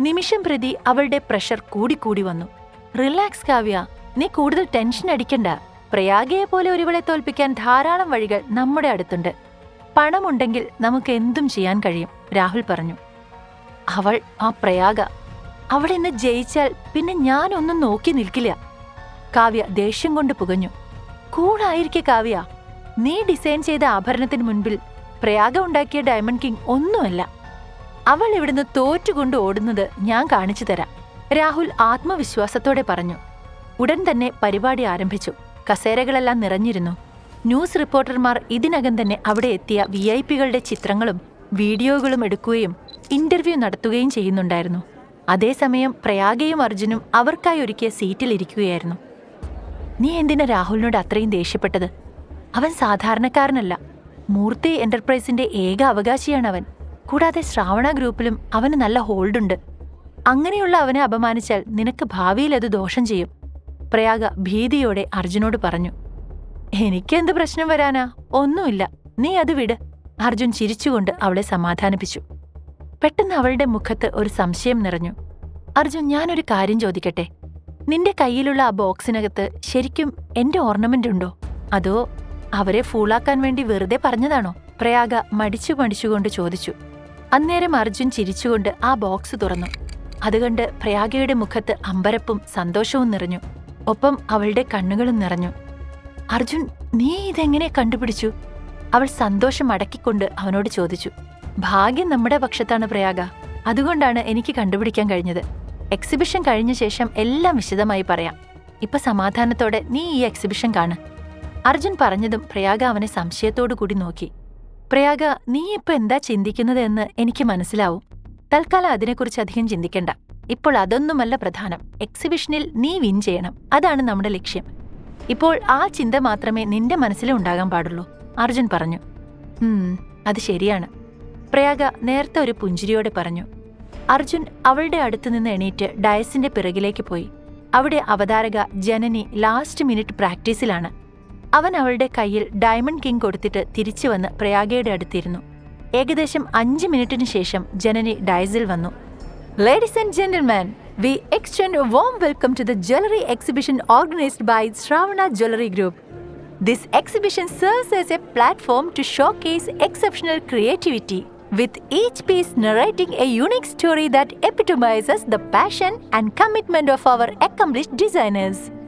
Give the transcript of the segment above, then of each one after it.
നിമിഷം പ്രതി അവളുടെ പ്രഷർ കൂടിക്കൂടി വന്നു. റിലാക്സ് കാവ്യ. നീ കൂടുതൽ ടെൻഷൻ അടിക്കണ്ട. പ്രയാഗയെ പോലെ ഒരുവളെ തോൽപ്പിക്കാൻ ധാരാളം വഴികൾ നമ്മുടെ അടുത്തുണ്ട്. പണമുണ്ടെങ്കിൽ നമുക്ക് എന്തും ചെയ്യാൻ കഴിയും രാഹുൽ പറഞ്ഞു. അവൾ ആ പ്രയാഗ. അവൾ ഇന്ന് ജയിച്ചാൽ പിന്നെ ഞാനൊന്നും നോക്കി നിൽക്കില്ല. കാവ്യ ദേഷ്യം കൊണ്ട് പുകഞ്ഞു. കൂടായിരിക്കെ കാവ്യ. നീ ഡിസൈൻ ചെയ്ത ആഭരണത്തിന് മുൻപിൽ പ്രയാഗ ഉണ്ടാക്കിയ ഡയമണ്ട് കിങ് ഒന്നുമല്ല. അവൾ ഇവിടുന്ന് തോറ്റുകൊണ്ട് ഓടുന്നത് ഞാൻ കാണിച്ചു തരാം. രാഹുൽ ആത്മവിശ്വാസത്തോടെ പറഞ്ഞു. ഉടൻ തന്നെ പരിപാടി ആരംഭിച്ചു. കസേരകളെല്ലാം നിറഞ്ഞിരുന്നു. ന്യൂസ് റിപ്പോർട്ടർമാർ ഇതിനകം തന്നെ അവിടെ എത്തിയ വി ഐ പികളുടെ ചിത്രങ്ങളും വീഡിയോകളും എടുക്കുകയും ഇന്റർവ്യൂ നടത്തുകയും ചെയ്യുന്നുണ്ടായിരുന്നു. അതേസമയം പ്രയാഗയും അർജുനും അവർക്കായി ഒരുക്കിയ സീറ്റിൽ ഇരിക്കുകയായിരുന്നു. നീ എന്തിനാ രാഹുലിനോട് അത്രയും ദേഷ്യപ്പെട്ടത്? അവൻ സാധാരണക്കാരനല്ല. മൂർത്തി എന്റർപ്രൈസിന്റെ ഏക അവകാശിയാണ് അവൻ കൂടാതെ ശ്രാവണ ഗ്രൂപ്പിലും അവന് നല്ല ഹോൾഡുണ്ട്. അങ്ങനെയുള്ള അവനെ അപമാനിച്ചാൽ നിനക്ക് ഭാവിയിൽ അത് ദോഷം ചെയ്യും പ്രയാഗ ഭീതിയോടെ അർജുനോട് പറഞ്ഞു. എനിക്കെന്ത് പ്രശ്നം വരാനാ? ഒന്നുമില്ല. നീ അത് വിട്. അർജുൻ ചിരിച്ചുകൊണ്ട് അവളെ സമാധാനിപ്പിച്ചു. പെട്ടെന്ന് അവളുടെ മുഖത്ത് ഒരു സംശയം നിറഞ്ഞു. അർജുൻ ഞാനൊരു കാര്യം ചോദിക്കട്ടെ? നിന്റെ കയ്യിലുള്ള ആ ബോക്സിനകത്ത് ശരിക്കും എന്റെ ഓർണമെന്റ് ഉണ്ടോ? അതോ അവരെ ഫൂളാക്കാൻ വേണ്ടി വെറുതെ പറഞ്ഞതാണോ? പ്രയാഗ മടിച്ചു മടിച്ചുകൊണ്ട് ചോദിച്ചു. അന്നേരം അർജുൻ ചിരിച്ചുകൊണ്ട് ആ ബോക്സ് തുറന്നു. അതുകണ്ട് പ്രയാഗയുടെ മുഖത്ത് അമ്പരപ്പും സന്തോഷവും നിറഞ്ഞു. ഒപ്പം അവളുടെ കണ്ണുകളും നിറഞ്ഞു. അർജുൻ നീ ഇതെങ്ങനെ കണ്ടുപിടിച്ചു? അവൾ സന്തോഷം അടക്കിക്കൊണ്ട് അവനോട് ചോദിച്ചു. ഭാഗ്യം നമ്മുടെ പക്ഷത്താണ് പ്രയാഗ. അതുകൊണ്ടാണ് എനിക്ക് കണ്ടുപിടിക്കാൻ കഴിഞ്ഞത്. എക്സിബിഷൻ കഴിഞ്ഞ ശേഷം എല്ലാം വിശദമായി പറയാം. ഇപ്പൊ സമാധാനത്തോടെ നീ ഈ എക്സിബിഷൻ കാണ്. അർജുൻ പറഞ്ഞതും പ്രയാഗ അവനെ സംശയത്തോടു കൂടി നോക്കി. പ്രയാഗ നീ ഇപ്പൊ എന്താ ചിന്തിക്കുന്നത് എന്ന് എനിക്ക് മനസ്സിലാവും. തൽക്കാലം അതിനെക്കുറിച്ച് അധികം ചിന്തിക്കണ്ട. ഇപ്പോൾ അതൊന്നുമല്ല പ്രധാനം. എക്സിബിഷനിൽ നീ വിൻ ചെയ്യണം. അതാണ് നമ്മുടെ ലക്ഷ്യം. ഇപ്പോൾ ആ ചിന്ത മാത്രമേ നിന്റെ മനസ്സിലും ഉണ്ടാകാൻ പാടുള്ളൂ. അർജുൻ പറഞ്ഞു. അത് ശരിയാണ്. പ്രയാഗ നേരത്തെ ഒരു പുഞ്ചിരിയോടെ പറഞ്ഞു. അർജുൻ അവളുടെ അടുത്തുനിന്ന് എണീറ്റ് ഡയസിന്റെ പിറകിലേക്ക് പോയി. അവിടെ അവതാരക ജനനി ലാസ്റ്റ് മിനിറ്റ് പ്രാക്ടീസിലാണ്. അവൻ അവളുടെ കയ്യിൽ ഡയമണ്ട് കിങ് കൊടുത്തിട്ട് തിരിച്ചു വന്ന് പ്രയാഗയുടെ അടുത്തിരുന്നു. ഏകദേശം അഞ്ച് മിനിറ്റിന് ശേഷം ജനനി ഡയസിൽ വന്നു. Ladies and gentleman we extend warm welcome to the jewellery exhibition organised by Shravana jewellery group this exhibition serves as a platform to showcase exceptional creativity with each piece narrating a unique story that epitomises the passion and commitment of our accomplished designers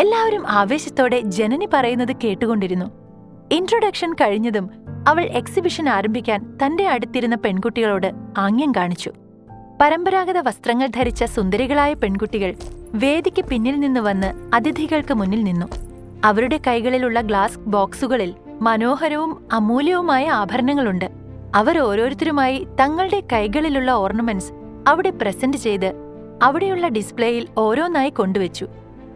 എല്ലാവരും ആവേശത്തോടെ ജനനി പറയുന്നത് കേട്ടുകൊണ്ടിരുന്നു. Introduction കഴിഞ്ഞതും അവൾ exhibition ആരംഭിക്കാൻ തന്റെ അടുത്തിരുന്ന പെൺകുട്ടികളോട് ആംഗ്യം കാണിച്ചു. പരമ്പരാഗത വസ്ത്രങ്ങൾ ധരിച്ച സുന്ദരികളായ പെൺകുട്ടികൾ വേദിക്ക് പിന്നിൽ നിന്ന് വന്ന് അതിഥികൾക്ക് മുന്നിൽ നിന്നു. അവരുടെ കൈകളിലുള്ള ഗ്ലാസ് ബോക്സുകളിൽ മനോഹരവും അമൂല്യവുമായ ആഭരണങ്ങളുണ്ട്. അവർ ഓരോരുത്തരുമായി തങ്ങളുടെ കൈകളിലുള്ള ഓർണമെന്റ്സ് അവിടെ പ്രസന്റ് ചെയ്ത് അവിടെയുള്ള ഡിസ്പ്ലേയിൽ ഓരോന്നായി കൊണ്ടുവച്ചു.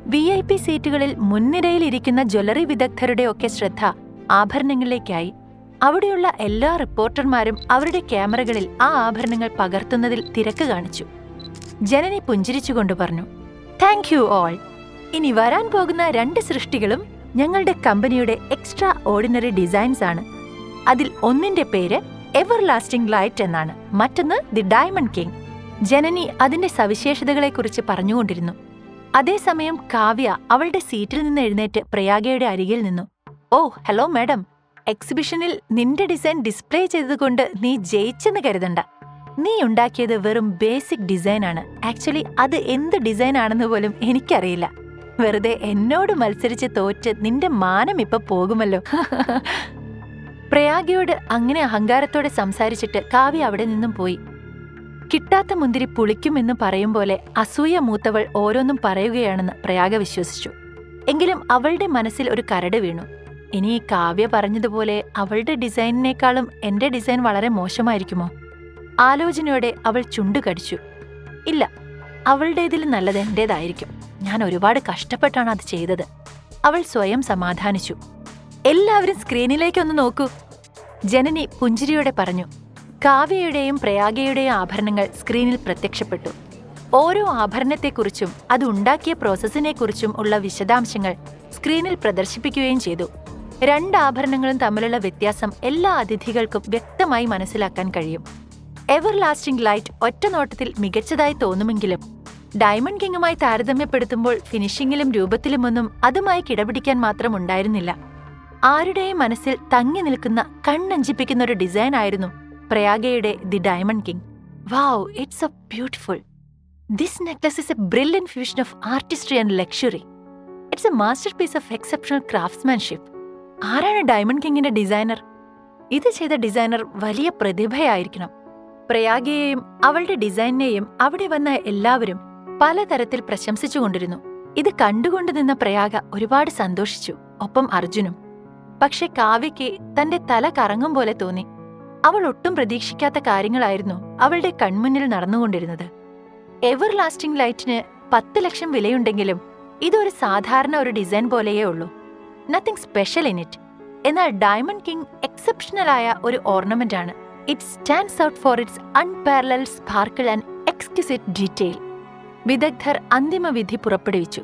വി ഐ പി സീറ്റുകളിൽ മുൻനിരയിൽ ഇരിക്കുന്ന ജ്വല്ലറി വിദഗ്ധരുടെ ഒക്കെ ശ്രദ്ധ ആഭരണങ്ങളിലേക്കായി. അവിടെയുള്ള എല്ലാ റിപ്പോർട്ടർമാരും അവരുടെ ക്യാമറകളിൽ ആ ആഭരണങ്ങൾ പകർത്തുന്നതിൽ തിരക്ക് കാണിച്ചു. ജനനി പുഞ്ചിരിച്ചുകൊണ്ട് പറഞ്ഞു താങ്ക് യു ഓൾ ഇനി വരാൻ പോകുന്ന രണ്ട് സൃഷ്ടികളും ഞങ്ങളുടെ കമ്പനിയുടെ എക്സ്ട്രാ ഓർഡിനറി ഡിസൈൻസ് ആണ്. അതിൽ ഒന്നിന്റെ പേര് എവർ ലാസ്റ്റിംഗ് ലൈറ്റ് എന്നാണ് മറ്റൊന്ന് ദി ഡയമണ്ട് കിങ്. ജനനി അതിന്റെ സവിശേഷതകളെക്കുറിച്ച് പറഞ്ഞുകൊണ്ടിരുന്നു. അതേസമയം കാവ്യ അവളുടെ സീറ്റിൽ നിന്ന് എഴുന്നേറ്റ് പ്രയാഗയുടെ അരികിൽ നിന്നു. Oh hello madam. എക്സിബിഷനിൽ നിന്റെ ഡിസൈൻ ഡിസ്പ്ലേ ചെയ്തതുകൊണ്ട് നീ ജയിച്ചെന്ന് കരുതണ്ട. നീ ഉണ്ടാക്കിയത് വെറും ബേസിക് ഡിസൈൻ ആണ്. ആക്ച്വലി അത് എന്ത് ഡിസൈൻ ആണെന്ന് പോലും എനിക്കറിയില്ല. വെറുതെ എന്നോട് മത്സരിച്ച് തോറ്റ് നിന്റെ മാനം ഇപ്പൊ പോകുമല്ലോ. പ്രയാഗയോട് അങ്ങനെ അഹങ്കാരത്തോടെ സംസാരിച്ചിട്ട് കാവ്യ അവിടെ നിന്നും പോയി. കിട്ടാത്ത മുന്തിരി പുളിക്കുമെന്ന് പറയും പോലെ അസൂയ മൂത്തവൾ ഓരോന്നും പറയുകയാണെന്ന് പ്രയാഗ വിശ്വസിച്ചു. എങ്കിലും അവളുടെ മനസ്സിൽ ഒരു കരട് വീണു. ഇനി കാവ്യ പറഞ്ഞതുപോലെ അവളുടെ ഡിസൈനിനേക്കാളും എന്റെ ഡിസൈൻ വളരെ മോശമായിരിക്കുമോ? ആലോചനയോടെ അവൾ ചുണ്ടു കടിച്ചു. ഇല്ല അവളുടേതിൽ നല്ലത് എന്റേതായിരിക്കും. ഞാൻ ഒരുപാട് കഷ്ടപ്പെട്ടാണ് അത് ചെയ്തത്. അവൾ സ്വയം സമാധാനിച്ചു. എല്ലാവരും സ്ക്രീനിലേക്കൊന്ന് നോക്കൂ. ജനനി പുഞ്ചിരിയോടെ പറഞ്ഞു കാവ്യയുടെയും പ്രയാഗയുടെയും ആഭരണങ്ങൾ സ്ക്രീനിൽ പ്രത്യക്ഷപ്പെട്ടു. ഓരോ ആഭരണത്തെക്കുറിച്ചും അത് ഉണ്ടാക്കിയ പ്രോസസ്സിനെക്കുറിച്ചും ഉള്ള വിശദാംശങ്ങൾ സ്ക്രീനിൽ പ്രദർശിപ്പിക്കുകയും ചെയ്തു. രണ്ട് ആഭരണങ്ങളും തമ്മിലുള്ള വ്യത്യാസം എല്ലാ അതിഥികൾക്കും വ്യക്തമായി മനസ്സിലാക്കാൻ കഴിയും. എവർ ലാസ്റ്റിംഗ് ലൈറ്റ് ഒറ്റ നോട്ടത്തിൽ മികച്ചതായി തോന്നുമെങ്കിലും ഡയമണ്ട് കിങ്ങുമായി താരതമ്യപ്പെടുത്തുമ്പോൾ ഫിനിഷിംഗിലും രൂപത്തിലുമൊന്നും അതുമായി കിടപിടിക്കാൻ മാത്രം ഉണ്ടായിരുന്നില്ല. ആരുടെയും മനസ്സിൽ തങ്ങി നിൽക്കുന്ന കണ്ണഞ്ചിപ്പിക്കുന്ന ഒരു ഡിസൈൻ ആയിരുന്നു പ്രയാഗയുടെ the diamond king. Wow it's a beautiful. This necklace is a brilliant fusion of artistry and luxury it's a masterpiece of exceptional craftsmanship ആരാണ് ഡയമണ്ട് കിങ്ങിന്റെ ഡിസൈനർ ഇത് ചെയ്ത ഡിസൈനർ വലിയ പ്രതിഭയായിരിക്കണം. പ്രയാഗയെയും അവളുടെ ഡിസൈനിനെയും അവിടെ വന്ന എല്ലാവരും പലതരത്തിൽ പ്രശംസിച്ചുകൊണ്ടിരുന്നു ഇത് കണ്ടുകൊണ്ട് നിന്ന പ്രയാഗ ഒരുപാട് സന്തോഷിച്ചു ഒപ്പം അർജുനും. പക്ഷെ കാവ്യയ്ക്ക് തന്റെ തല കറങ്ങും പോലെ തോന്നി. അവൾ ഒട്ടും പ്രതീക്ഷിക്കാത്ത കാര്യങ്ങളായിരുന്നു അവളുടെ കൺമുന്നിൽ നടന്നുകൊണ്ടിരുന്നത്. എവർ ലാസ്റ്റിംഗ് ലൈറ്റിന് പത്ത് ലക്ഷം വിലയുണ്ടെങ്കിലും ഇതൊരു സാധാരണ ഒരു ഡിസൈൻ പോലെയേ ഉള്ളൂ. നത്തിങ് സ്പെഷ്യൽ ഇൻ ഇറ്റ് എന്നാൽ ഡയമണ്ട് കിങ് എക്സെപ്ഷണൽ ആയ ഒരു ഓർണമെന്റ് ആണ്. It stands out for its unparallel sparkle and exquisite detail വിദഗ്ധർ അന്തിമ വിധി പുറപ്പെടുവിച്ചു.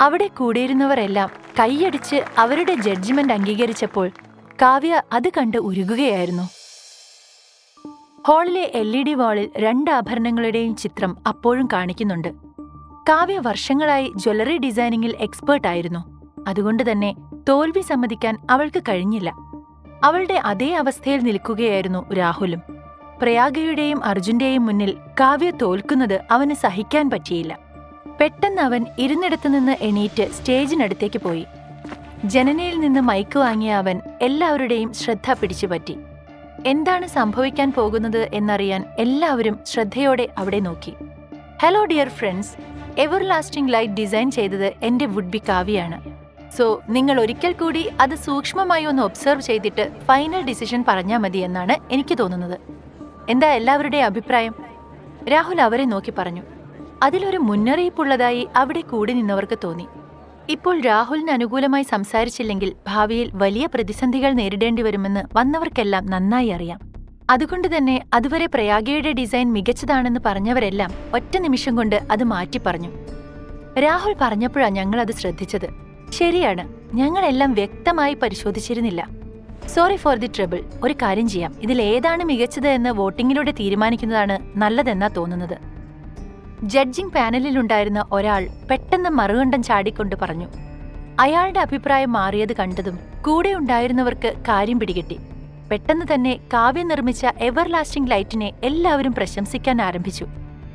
അവിടെ കൂടിയിരുന്നവരെല്ലാം കൈയടിച്ച് അവരുടെ ജഡ്ജ്മെന്റ് അംഗീകരിച്ചപ്പോൾ കാവ്യ അത് കണ്ട് ഉരുകുകയായിരുന്നു. ഹാളിലെ എൽ ഇ ഡി വാളിൽ രണ്ട് ആഭരണങ്ങളുടെയും ചിത്രം അപ്പോഴും കാണിക്കുന്നുണ്ട്. കാവ്യ വർഷങ്ങളായി ജ്വല്ലറി ഡിസൈനിങ്ങിൽ എക്സ്പേർട്ട് ആയിരുന്നു. അതുകൊണ്ട് തന്നെ തോൽവി സമ്മതിക്കാൻ അവൾക്ക് കഴിഞ്ഞില്ല. അവളുടെ അതേ അവസ്ഥയിൽ നിൽക്കുകയായിരുന്നു രാഹുലും. പ്രയാഗയുടെയും അർജുന്റെയും മുന്നിൽ കാവ്യ തോൽക്കുന്നത് അവന് സഹിക്കാൻ പറ്റിയില്ല. പെട്ടെന്ന് അവൻ ഇരുന്നിടത്തു നിന്ന് എണീറ്റ് സ്റ്റേജിനടുത്തേക്ക് പോയി. ജനനയിൽ നിന്ന് മൈക്ക് വാങ്ങിയ അവൻ എല്ലാവരുടെയും ശ്രദ്ധ പിടിച്ചുപറ്റി. എന്താണ് സംഭവിക്കാൻ പോകുന്നത് എന്നറിയാൻ എല്ലാവരും ശ്രദ്ധയോടെ അവിടെ നോക്കി. Hello dear friends everlasting light design ചെയ്തത് എന്റെ വുഡ് ബി കാവ്യാണ് സോ നിങ്ങൾ ഒരിക്കൽ കൂടി അത് സൂക്ഷ്മമായി ഒന്ന് ഒബ്സർവ് ചെയ്തിട്ട് ഫൈനൽ ഡിസിഷൻ പറഞ്ഞാൽ മതി എന്നാണ് എനിക്ക് തോന്നുന്നത്. എന്താ എല്ലാവരുടെയും അഭിപ്രായം? രാഹുൽ അവരെ നോക്കി പറഞ്ഞു. അതിലൊരു മുന്നറിയിപ്പുള്ളതായി അവിടെ കൂടി നിന്നവർക്ക് തോന്നി. ഇപ്പോൾ രാഹുലിന് അനുകൂലമായി സംസാരിച്ചില്ലെങ്കിൽ ഭാവിയിൽ വലിയ പ്രതിസന്ധികൾ നേരിടേണ്ടി വരുമെന്ന് വന്നവർക്കെല്ലാം നന്നായി അറിയാം. അതുകൊണ്ട് തന്നെ അതുവരെ പ്രയാഗയുടെ ഡിസൈൻ മികച്ചതാണെന്ന് പറഞ്ഞവരെല്ലാം ഒറ്റ നിമിഷം കൊണ്ട് അത് മാറ്റി പറഞ്ഞു. രാഹുൽ പറഞ്ഞപ്പോഴാ ഞങ്ങൾ അത് ശ്രദ്ധിച്ചത്. ശരിയാണ് ഞങ്ങളെല്ലാം വ്യക്തമായി പരിശോധിച്ചിരുന്നില്ല. സോറി ഫോർ ദി ട്രബിൾ ഒരു കാര്യം ചെയ്യാം. ഇതിൽ ഏതാണ് മികച്ചത് എന്ന് വോട്ടിങ്ങിലൂടെ തീരുമാനിക്കുന്നതാണ് നല്ലതെന്നാ തോന്നുന്നത്. ജഡ്ജിംഗ് പാനലിലുണ്ടായിരുന്ന ഒരാൾ പെട്ടെന്ന് മറുകണ്ഠം ചാടിക്കൊണ്ട് പറഞ്ഞു അയാളുടെ അഭിപ്രായം മാറിയത് കണ്ടതും കൂടെ ഉണ്ടായിരുന്നവർക്ക് കാര്യം പിടികിട്ടി. പെട്ടെന്ന് തന്നെ കാവ്യ നിർമ്മിച്ച എവർലാസ്റ്റിംഗ് ലൈറ്റിനെ എല്ലാവരും പ്രശംസിക്കാൻ ആരംഭിച്ചു.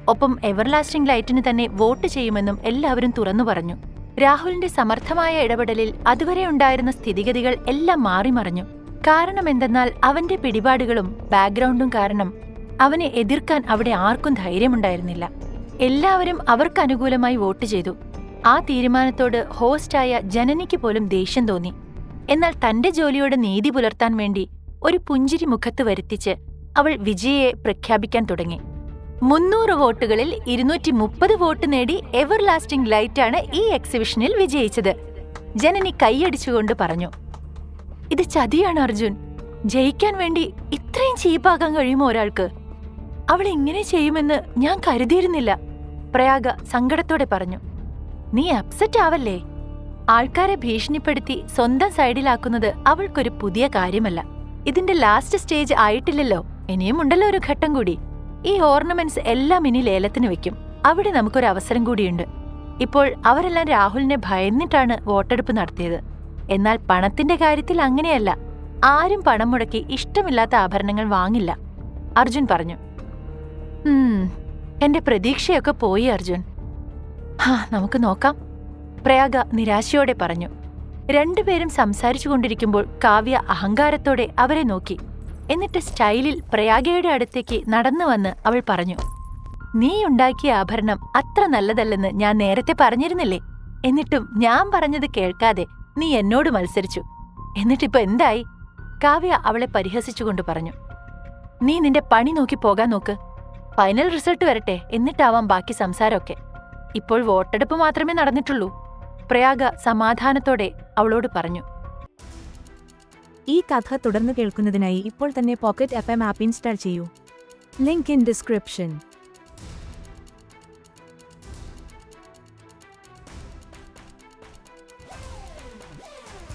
ഒപ്പം എവർലാസ്റ്റിംഗ് ലൈറ്റിന് തന്നെ വോട്ട് ചെയ്യുമെന്നും എല്ലാവരും തുറന്നു പറഞ്ഞു. രാഹുലിന്റെ സമർത്ഥമായ ഇടപെടലിൽ അതുവരെ ഉണ്ടായിരുന്ന സ്ഥിതിഗതികൾ എല്ലാം മാറിമറിഞ്ഞു കാരണം എന്തെന്നാൽ അവന്റെ പിടിപാടുകളും ബാക്ക്ഗ്രൗണ്ടും കാരണം അവനെ എതിർക്കാൻ അവിടെ ആർക്കും ധൈര്യമുണ്ടായിരുന്നില്ല. എല്ലാവരും അവർക്ക് അനുകൂലമായി വോട്ട് ചെയ്തു. ആ തീരുമാനത്തോട് ഹോസ്റ്റായ ജനനിക്ക് പോലും ദേഷ്യം തോന്നി. എന്നാൽ തന്റെ ജോലിയോട് നീതി പുലർത്താൻ വേണ്ടി ഒരു പുഞ്ചിരി മുഖത്ത് വരുത്തിച്ച് അവൾ വിജയയെ പ്രഖ്യാപിക്കാൻ തുടങ്ങി. മുന്നൂറ് വോട്ടുകളിൽ ഇരുന്നൂറ്റി മുപ്പത് വോട്ട് നേടി എവർ ലാസ്റ്റിംഗ് ലൈറ്റാണ് ഈ എക്സിബിഷനിൽ വിജയിച്ചത്. ജനനി കൈയടിച്ചുകൊണ്ട് പറഞ്ഞു. ഇത് ചതിയാണ് അർജുൻ. ജയിക്കാൻ വേണ്ടി ഇത്രയും ചീപ്പാക്കാൻ കഴിയുമോ ഒരാൾക്ക്? അവൾ ഇങ്ങനെ ചെയ്യുമെന്ന് ഞാൻ കരുതിയിരുന്നില്ല. പ്രയാഗ സങ്കടത്തോടെ പറഞ്ഞു നീ അപ്സെറ്റ് ആവല്ലേ? ആൾക്കാരെ ഭീഷണിപ്പെടുത്തി സ്വന്തം സൈഡിലാക്കുന്നത് അവൾക്കൊരു പുതിയ കാര്യമല്ല. ഇതിന്റെ ലാസ്റ്റ് സ്റ്റേജ് ആയിട്ടില്ലല്ലോ. ഇനിയും ഉണ്ടല്ലോ ഒരു ഘട്ടം കൂടി. ഈ ഓർണമെന്റ്സ് എല്ലാം ഇനി ലേലത്തിന് വെക്കും. അവിടെ നമുക്കൊരു അവസരം കൂടിയുണ്ട്. ഇപ്പോൾ അവരെല്ലാം രാഹുലിനെ ഭയന്നിട്ടാണ് വോട്ടെടുപ്പ് നടത്തിയത്. എന്നാൽ പണത്തിന്റെ കാര്യത്തിൽ അങ്ങനെയല്ല. ആരും പണം മുടക്കി ഇഷ്ടമില്ലാത്ത ആഭരണങ്ങൾ വാങ്ങില്ല. അർജുൻ പറഞ്ഞു "ഉം, എന്റെ പ്രതീക്ഷയൊക്കെ പോയി അർജുൻ. ഹാ നമുക്ക് നോക്കാം. പ്രയാഗ നിരാശയോടെ പറഞ്ഞു. രണ്ടുപേരും സംസാരിച്ചു കൊണ്ടിരിക്കുമ്പോൾ കാവ്യ അഹങ്കാരത്തോടെ അവരെ നോക്കി. എന്നിട്ട് സ്റ്റൈലിൽ പ്രയാഗയുടെ അടുത്തേക്ക് നടന്നു വന്ന് അവൾ പറഞ്ഞു നീ ഉണ്ടാക്കിയ ആഭരണം അത്ര നല്ലതല്ലെന്ന് ഞാൻ നേരത്തെ പറഞ്ഞിരുന്നില്ലേ? എന്നിട്ടും ഞാൻ പറഞ്ഞത് കേൾക്കാതെ നീ എന്നോട് മത്സരിച്ചു. എന്നിട്ടിപ്പോ എന്തായി? കാവ്യ അവളെ പരിഹസിച്ചുകൊണ്ട് പറഞ്ഞു നീ നിന്റെ പണി നോക്കി പോകാൻ നോക്ക്. ഫൈനൽ റിസൾട്ട് വരട്ടെ എന്നിട്ടാവാം ബാക്കി സംസാരമൊക്കെ. ഇപ്പോൾ വോട്ടെടുപ്പ് മാത്രമേ നടന്നിട്ടുള്ളൂ. പ്രയാഗ സമാധാനത്തോടെ അവളോട് പറഞ്ഞു. ഈ കഥ തുടർന്ന് കേൾക്കുന്നതിനായി ഇപ്പോൾ തന്നെ pocket F M app install ചെയ്യൂ. Link in description.